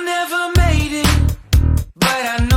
I never made it, but I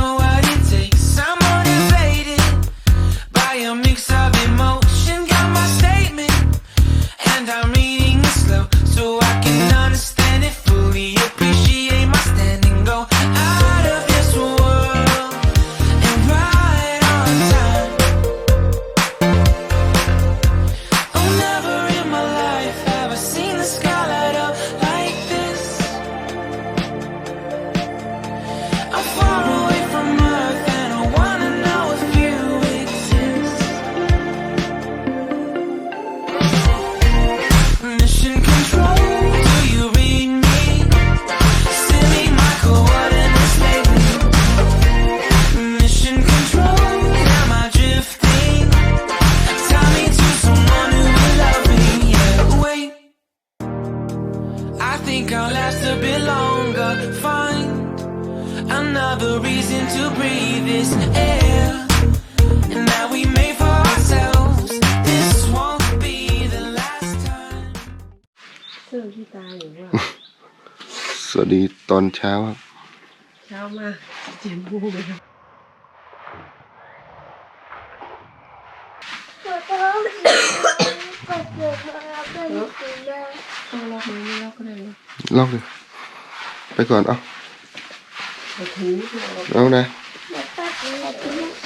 อนเช้าครับ เช้ามาเจียมบูไปครับต้องล็อกมือไม่ล็อกก็ได้นะลอกเลยไปก่อนเอาเอาถือไม่เอาเอานะ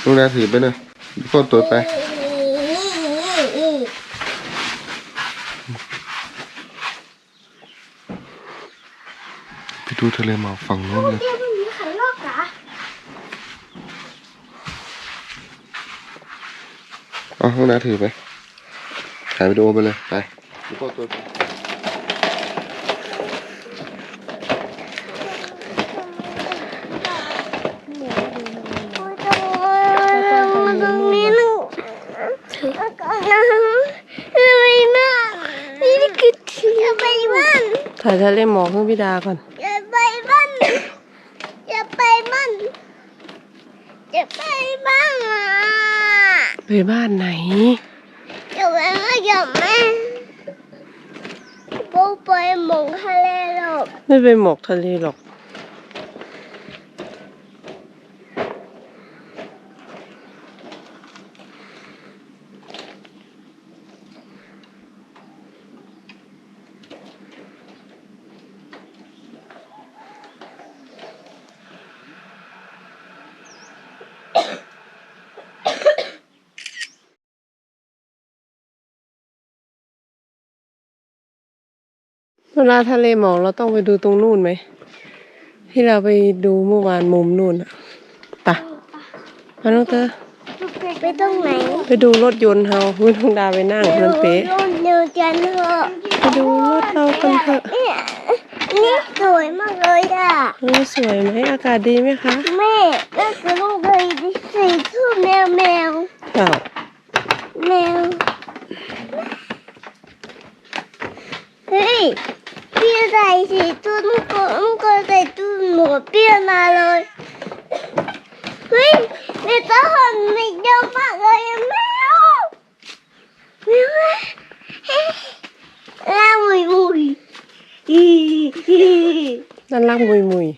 ลูกนาถือไปเลยก้นตัวไป ไป ดูทะเลหมอกฝั่งโน้นเลยเดี๋ยวมันมีขันลอกเหรอเอาลูกนาถือไป ถ่ายวิดีโอไปเลย ไปดูก้นตัวไปมันตรงนี้นึงแล้วก็นะไปบ้านนี่คือจะไปบ้านถ่ายทะเลหมอกให้พี่ดาก่อน จะไปบ้านจะไปบ้านจะไปบ้านอะ ไปบ้านไหนจะไปบ้านกับแม่ปูไปหมองทะเลหรอก ไม่ไปหมอกทะเลหรอก เวลาทะเลหมอกเราต้องไปดูตรงนู่นไหม ที่เราไปดูเมื่อวานมุมนู่นอะไปะมาน้องเตอไปตรงไหนไปดูรถยนต์เฮาไม่ต้องดาไปนั่งมันเป๊ะรุ่นเดียวกันเถอะไปดูรถเรากันเถอะเนี่ยนี่สวยมากเลยอะเออสวยไหมอากาศดีไหมคะแม่นั่นคือลูกเลยที่สีทุ่มแมวแมวอ้าวแมวเฮ้ยพี่ใส่สีทุ่มก็มันก็ใส่ตุ้มหมวกเปรี้ยวมาเลยเฮ้ย แม่ตาหอนไม่เยอะมากเลยอะแมวแมวเฮ้ยแล้วมุยมุยอีอี น่ารักมุยมุย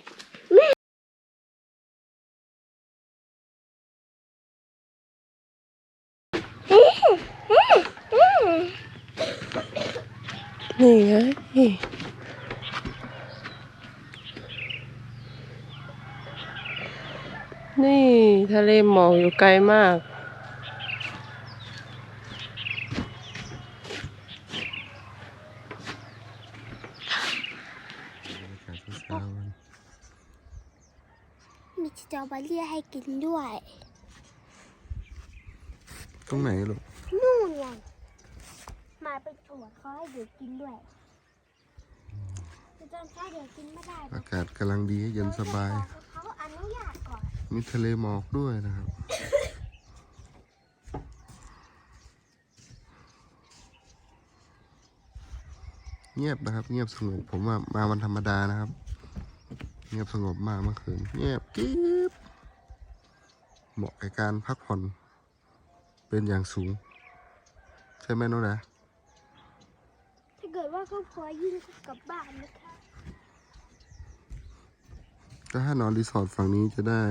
นี่ไงนี่ ทะเลหมอกอยู่ไกลมาก มีสตรอเบอรี่ให้กินด้วย ตรงไหนลูก นู่นไง มาเป็นถั่วเขาให้เด็กกินด้วยแต่ตอนเช้าเด็กกินไม่ได้หรอาอกกาศกำลังดีเย็นสบาย เขาอนุญาตก่อน มีทะเลหมอกด้วยนะครับ เงียบนะครับ เงียบสงบผมว่ามาวันธรรมดานะครับ เงียบสงบมากเมื่อคืนเงียบกิ๊บเหมาะกับการพักผ่อนเป็นอย่างสูง ใช่ไหมโน้นนะถ้าเกิดว่าครอบครัวยิ่งกลับบ้านนะคะ ก็ถ้านอนรีสอร์ทฝั่งนี้จะได้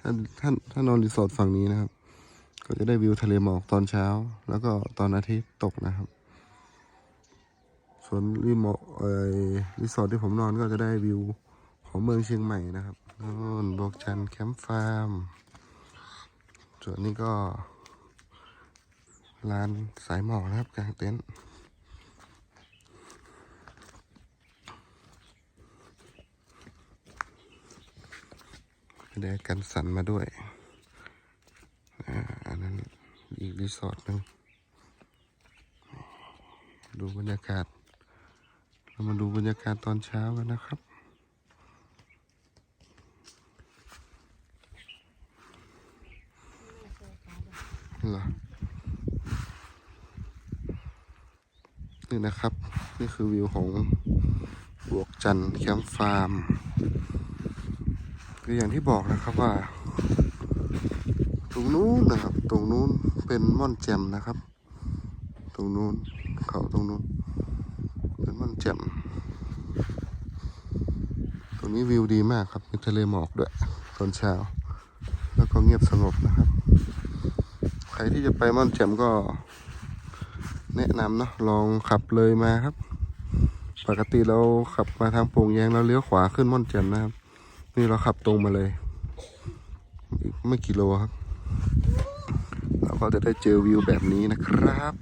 ถ้าถ้าถ้านอนรีสอร์ทฝั่งนี้นะครับ ก็จะได้วิวทะเลหมอกตอนเช้า แล้วก็ตอนอาทิตย์ตกนะครับส่วนรีโมอ่อรีสอร์ทที่ผมนอนก็จะได้วิวของเมืองเชียงใหม่นะครับนู่นบอกจันแคมป์ฟาร์ม ส่วนนี้ก็ลานสายหมอกนะครับกลางเต็นท์ ได้กันสันมาด้วยอ่าอันนั้นอีกรีสอร์ทหนึ่งดูบรรยากาศ เรามาดูบรรยากาศตอนเช้ากันนะครับเหรอนี่นะครับ นี่คือวิวของบวกจันแคมป์ฟาร์ม คืออย่างที่บอกนะครับว่า ตรงนู้นนะครับ ตรงนู้นเป็นม่อนแจ่มนะครับ ตรงนู้นเขาตรงนู้นเป็นม่อนแจ่มตรงนี้วิวดีมากครับมีทะเลหมอกด้วยตอนเช้า แล้วก็เงียบสงบนะครับ ใครที่จะไปม่อนแจ่มก็ แนะนำเนาะลองขับเลยมาครับ ปกติเราขับมาทางโป่งแยงเราเลี้ยวขวาขึ้นม่อนแจ่มนะครับ นี่เราขับตรงมาเลยอีกไม่กี่โลครับ เราก็จะได้เจอวิวแบบนี้นะครับ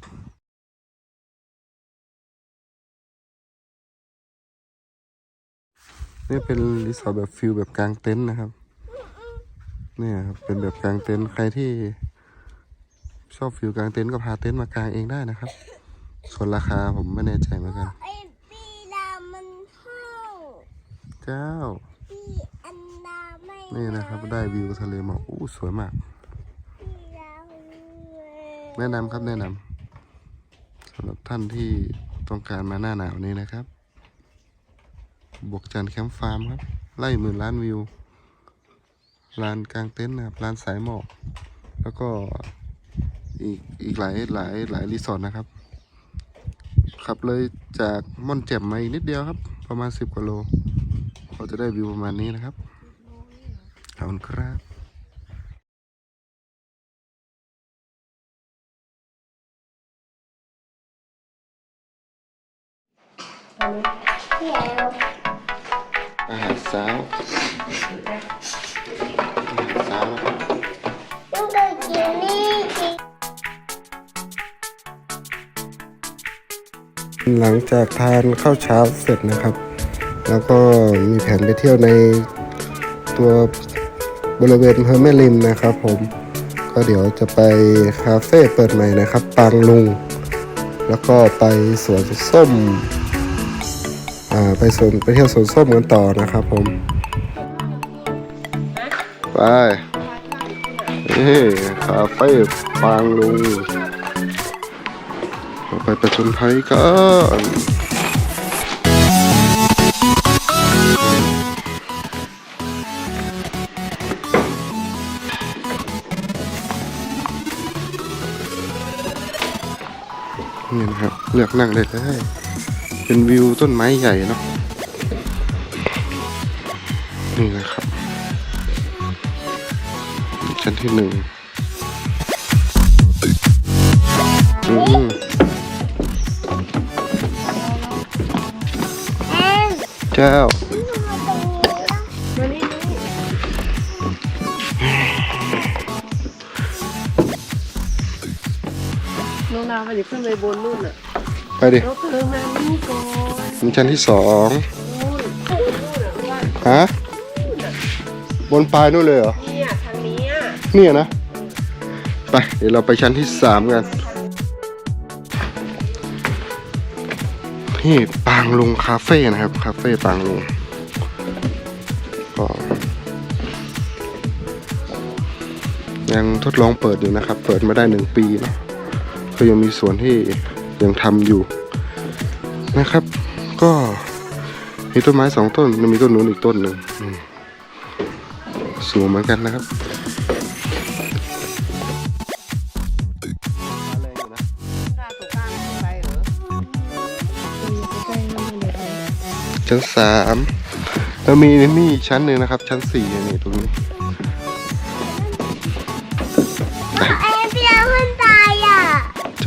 นี่เป็นรีสอร์ทแบบฟิลแบบกลางเต็นท์นะครับเนี่ยครับเป็นแบบกลางเต็นท์ใครที่ชอบฟิลกลางเต็นท์ก็พาเต็นท์มากางเองได้นะครับ ส่วนราคาผมไม่แน่ใจเหมือนกันไอ้ปีดามันห้องเจ้าปีอั นดาไม่นี่นะครับได้วิวทะเลหมอกอู้สวยมากปีดาแนะนำครับแนะนำสำหรับท่านที่ต้องการมาหน้าหนาวนี้นะครับ บวกจันทร์แคมป์ฟาร์มครับ ไล่หมื่นล้านวิวลานกลางเต็นท์นะครับลานสายหมอก แล้วก็อีกอีกหลายหลายหลายรีสอร์ทนะครับ ขับเลยจากม่อนแจ่มมาอีกนิดเดียวครับ ประมาณสิบกว่าโล เราจะได้วิวประมาณนี้นะครับข อบคุณครับอาหารเช้าอาหารเช้านะครับต้องไปกินนี่กินหลังจากทานข้าวเช้าเสร็จนะครับ แล้วก็มีแผนไปเที่ยวในตัว บริเวณเฮอร์เมลินนะครับผมก็เดี๋ยวจะไปคาเฟ่เปิดใหม่นะครับ ปางลุง แล้วก็ไปสวนส้มอ่าไปสวนไปเที่ยวสวนส้มกันต่อนะครับผม ไปนี่คาเฟ่ปางลุง ไปประชนภัยกัน ครับ เลือกนั่งเลยได้เป็นวิวต้นไม้ใหญ่เนาะนี่นะครับชั้นที่หนึ่งอืมเจ้านี่มา น้องดาวไปขึ้นไปบนนู่นอะไปดิเราเติมมานี่ก่อนมีชั้นที่สองนู่นนู่นอะว่าฮะบนปลายนู่นเลยเหรอ เนี่ยทางนี้อะเนี่ยนะ ไปเดี๋ยวเราไปชั้นที่สามกันนี่ปางลุงคาเฟ่นะครับ คาเฟ่ปางลุงก็ยังทดลองเปิดอยู่นะครับ เปิดมาได้หนึ่งปีเนาะ ก็ยังมีส่วนที่ยังทำอยู่นะครับ ก็มีต้นไม้สองต้นแล้วมีต้นนู้นอีกต้นหนึ่งสูงเหมือนกันนะครับชั้นสามแล้วมีนี่อีกชั้นหนึ่งนะครับ ชั้นสี่นี่ตรงนี้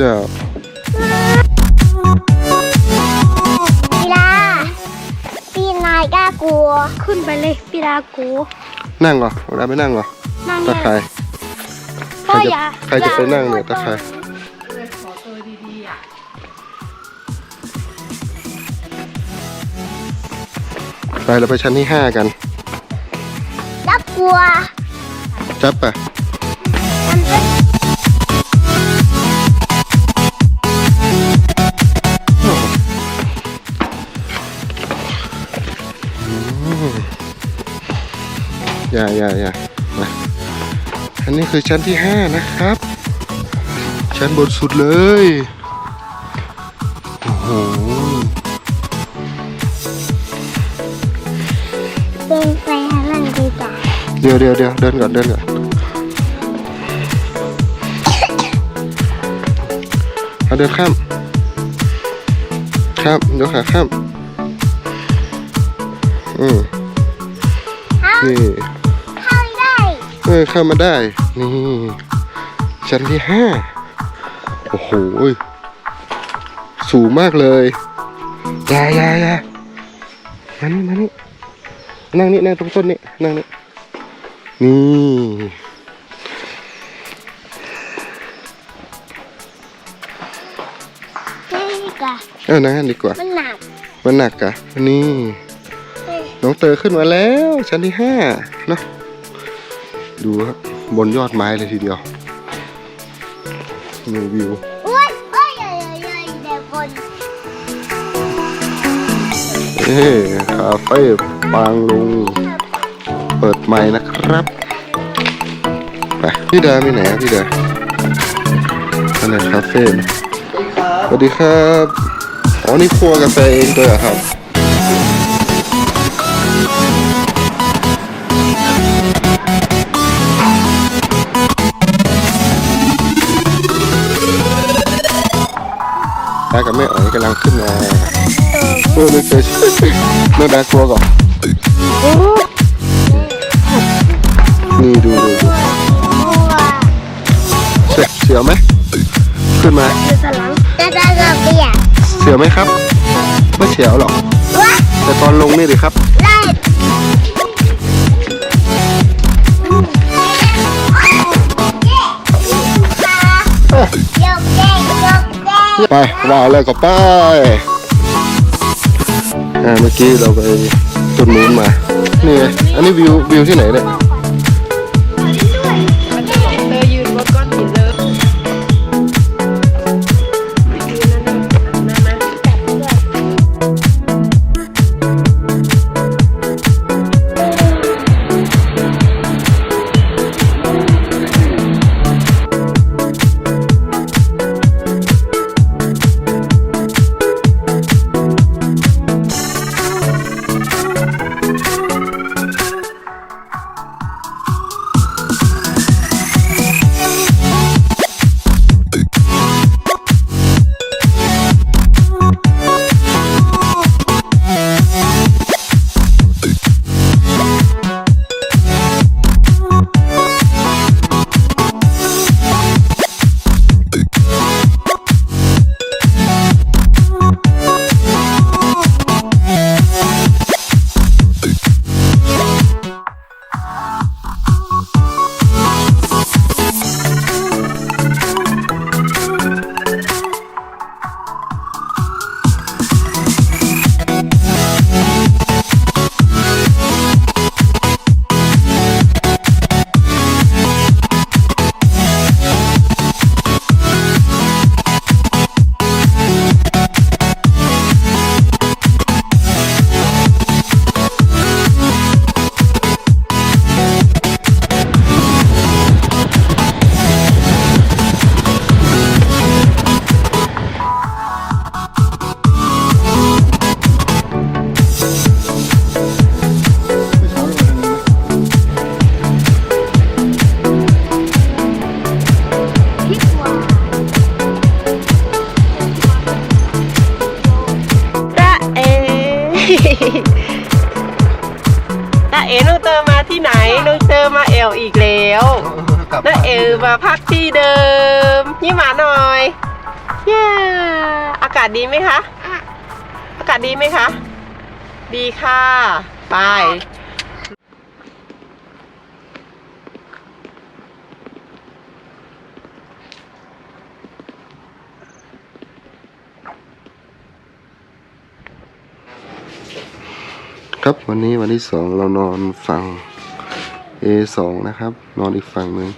เจ้าพี่ลาพี่นายกล้ากลัว ขึ้นไปเลยพี่ลากลัวนั่งเหรอเวลาไปนั่งเหรอนั่งตะไคร้ใครพ่อจะอย่าใครจะไปนั่งเนี่ยตะไคร้ไปเราไปชั้นที่ห้ากัน น่ากลัวจับปะ อย่าอย่าอย่ามาอันนี้คือชั้นที่ห้านะครับ ชั้นบนสุดเลย โอ้โหเป็นไปนั่งดีกว่าเดี๋ยวเดี๋ยวเดี๋ยวเดินก่อนเดินก่อนเอาเดินข้ามข้ามเดี๋ยวขาข้ามอืม เข้านี่เข้าได้เออเข้ามาได้ นี่ชั้นที่ห้าโอ้โหสูงมากเลยอยาอยาอยามานี่มานี่นั่งนี่นั่งตรงต้นนี่นั่งนี่นี่นี่ดีกว่าเออนั่งนั่นดีกว่า มันหนัก มันหนักอะนี่ น้องเตอขึ้นมาแล้ว ชั้นที่ห้านะดูครับบนยอดไม้เลยทีเดียวนี่วิวอุ้ยเอ้ยเอ้ยเอ้ยเดี๋ยวบนเอ้คาเฟ่ปางลุง เปิดใหม่นะครับไปพี่ดามีไหนอะพี่ดาอันไหนคาเฟ่สวัสดีครับอ๋อนี่ครัวกาแฟเองด้วยครับากับแม่อ๋อยกำลังขึ้นมาโอ้ไม่เคยแม่แบกกลัวก่อนนี่ดูดูดูกลัวเสียเสียวไหมขึ้นมาอยู่สลังจะได้กระเบียดเสียวไหมครับ ไม่เสียวหรอกว้าแต่ตอนลงนี่ดิครับ ไปว่าแล้วก็ไปอ่าเมื่อกี้เราไปต้นนู้นมา นี่ไงอันนี้วิววิวที่ไหนเนี่ย ที่เดิมยิ้มหวาหน่อยเย้อากาศดีไหมคะ อากาศดีไหมคะ ดีค่ะ ไป ครับวันนี้วันที่สองเรานอนฝั่ง A2 นะครับ นอนอีกฝั่งหนึ่ง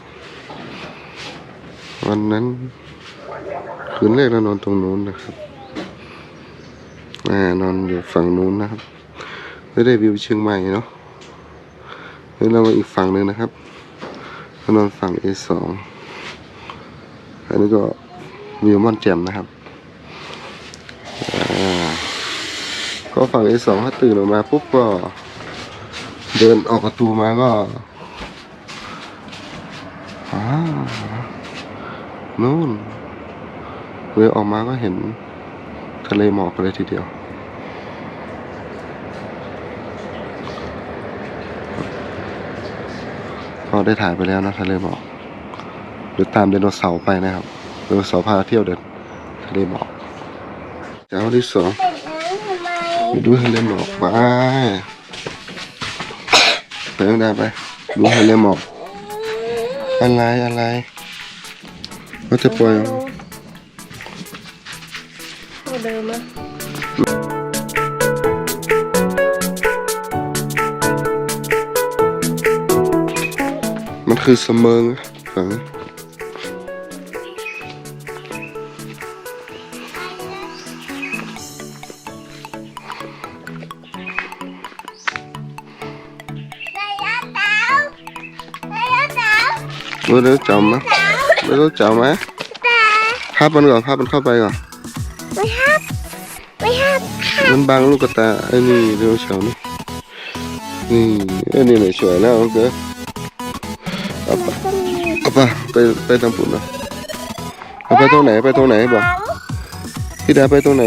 วันนั้น คืนแรกเรานอนตรงนู้นนะครับอ่านอนอยู่ฝั่งนู้นนะครับไม่ได้วิวเชียงใหม่เนาะนี่เรามาอีกฝั่งหนึ่งนะครับเรานอนฝั่ง A2 อันนี้ก็วิวม่อนแจ่มนะครับก็ฝั่ง A2 ถ้าตื่นออกมาปุ๊บก็ เดินออกประตูมาก็อ้า นู่นเลยออกมาก็เห็นทะเลหมอกเลยทีเดียว ก็ได้ถ่ายไปแล้วนะทะเลหมอกเดี๋ยวตามไดโนเสาร์ไปนะครับไดโนเสาร์พาเที่ยวเดินทะเลหมอกเจ้าที่สองไมไปดูทะเลหมอกไปไปข้างหน้าไปดูทะเลหมอกอะไรอะไร ก็จะปล่อยเอาเดิมอะมันคื อเสมิงฝังระยะเท้าระยะเท้าไม่รู้จำไหมไม่รู้จำไหมแต่ภาพมันก่อนภาพมันเข้าไปก่อนไม่ฮับไม่ฮับมันบังลูกกระตาไอ้นี่เรื่องเฉานี่นี่ไอ้นี่หน่อยสวยแล้วโอเคเอาไปเอาไปไปไปทำปุ่นเนาะเอาไปตรงไหนไปตรงไหนบอกพี่ดาไปตรงไหน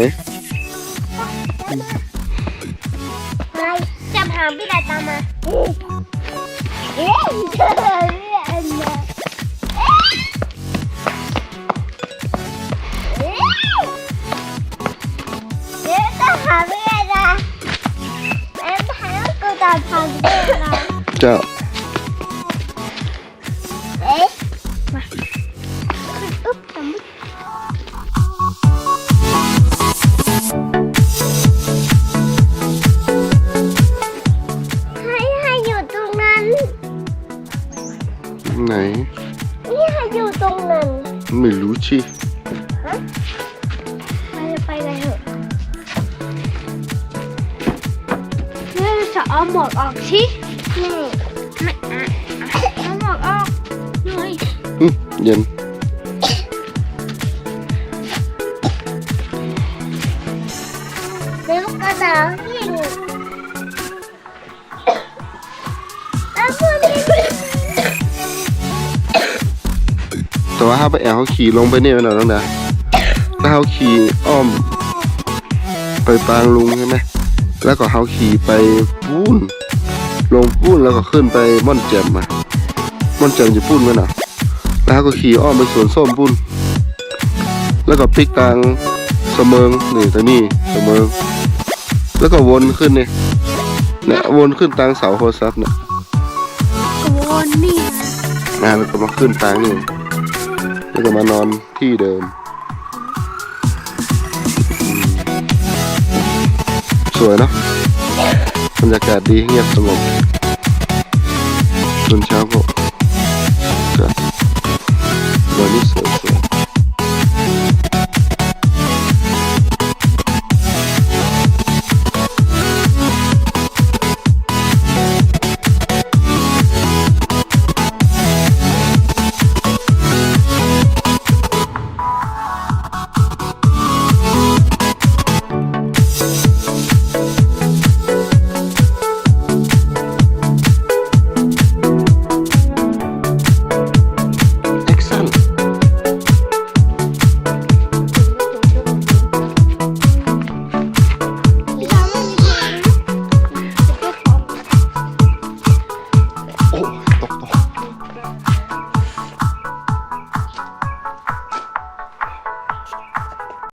จับ เย็นเดี๋ยวกระดาษยิงแล้วพวกนี้แต่ว่าถ้าไปแอลเขาขี่ลงไปเนี่ยหน่อยน้องดาถ้าเขาขี่อ้อม ไปปางลุงใช่ไหมแล้วก็เขาขี่ไปปูนลงปูนแล้วก็ขึ้นไปม่อนแจ่มมาม่อนแจ่มจะปูนไหมน่ะ แล้วเขาก็ขี่อ้อมไปสวนส้มปุ้นแล้วก็พลิกกลางเสมิงนี่แต่นี่เสมิงแล้วก็วนขึ้นเนี่ยเนี่ยวนขึ้นตางเสาโทรศัพท์เนี่ยโวนนี่นะแล้วก็มาขึ้นตางนี่แล้วก็มานอนที่เดิมอืมสวยเนาะบรรยากาศดีเงียบสงบตอนเช้าก็ Baju.